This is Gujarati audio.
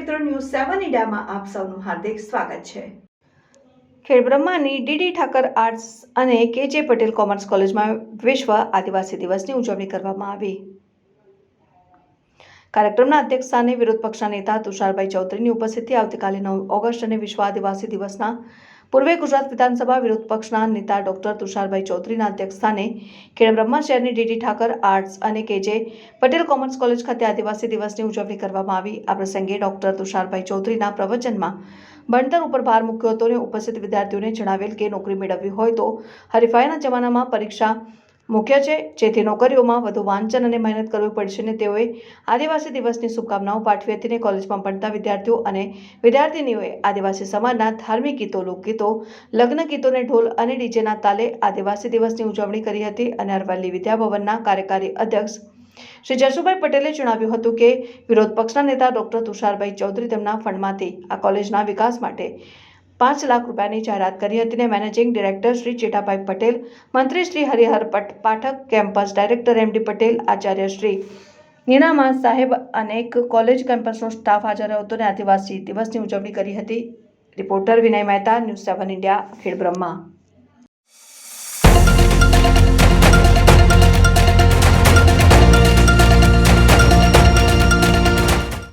સેવન ઇન્ડિયામાં આપ સૌનું હાર્દિક સ્વાગત છે. ખેડબ્રહ્માની ડીડી ઠાકર આર્ટ્સ અને કે જે પટેલ કોમર્સ કોલેજમાં વિશ્વ આદિવાસી દિવસની ઉજવણી કરવામાં આવી. કાર્યક્રમના અધ્યક્ષ સ્થાને વિરોધ પક્ષના નેતા તુષારભાઈ ચૌધરીની ઉપસ્થિતિ આવતીકાલે નવ ઓગસ્ટ અને વિશ્વ આદિવાસી દિવસના પૂર્વે ગુજરાત વિધાનસભા વિરોધ પક્ષના નેતા ડોક્ટર તુષારભાઈ ચૌધરીના અધ્યક્ષસ્થાને ખેડબ્રહ્મા શહેરની ડીડી ઠાકર આર્ટ્સ અને કેજે પટેલ કોમર્સ કોલેજ ખાતે આદિવાસી દિવસની ઉજવણી કરવામાં આવી. આ પ્રસંગે ડોક્ટર તુષારભાઈ ચૌધરીના પ્રવચનમાં ભણતર ઉપર ભાર મૂક્યો હતો અને ઉપસ્થિત વિદ્યાર્થીઓને જણાવેલ કે નોકરી મેળવવી હોય તો હરીફાઈના જમાનામાં પરીક્ષા મુખ્ય છે. જેથી નોકરીઓમાં વધુ વાંચન અને મહેનત કરવી પડશે અને તેઓએ આદિવાસી દિવસની શુભકામનાઓ પાઠવી હતી અને કોલેજમાં ભણતા વિદ્યાર્થીઓ અને વિદ્યાર્થીનીઓએ આદિવાસી સમાજના ધાર્મિક ગીતો, લોકગીતો, લગ્ન ગીતોને ઢોલ અને ડીજેના તાલે આદિવાસી દિવસની ઉજવણી કરી હતી અને અરવલ્લી વિદ્યાભવનના કાર્યકારી અધ્યક્ષ શ્રી જશુભાઈ પટેલે જણાવ્યું હતું કે વિરોધ પક્ષના નેતા ડોક્ટર તુષારભાઈ ચૌધરી તેમના ફંડમાંથી આ કોલેજના વિકાસ માટે પાંચ લાખ રૂપિયાની જાહેરાત કરી હતી અને મેનેજિંગ ડિરેક્ટર શ્રી ચેટાભાઈ પટેલ, મંત્રી Shri Harihar Pathak, campus director M D Patel, Acharya Shri Ninama સાહેબ અનેક કોલેજ કેમ્પસનો સ્ટાફ હાજર હતો અને આદિવાસી દિવસની ઉજવણી કરી હતી. Reporter Vinay Mehta, news seven India, Khedbrahma.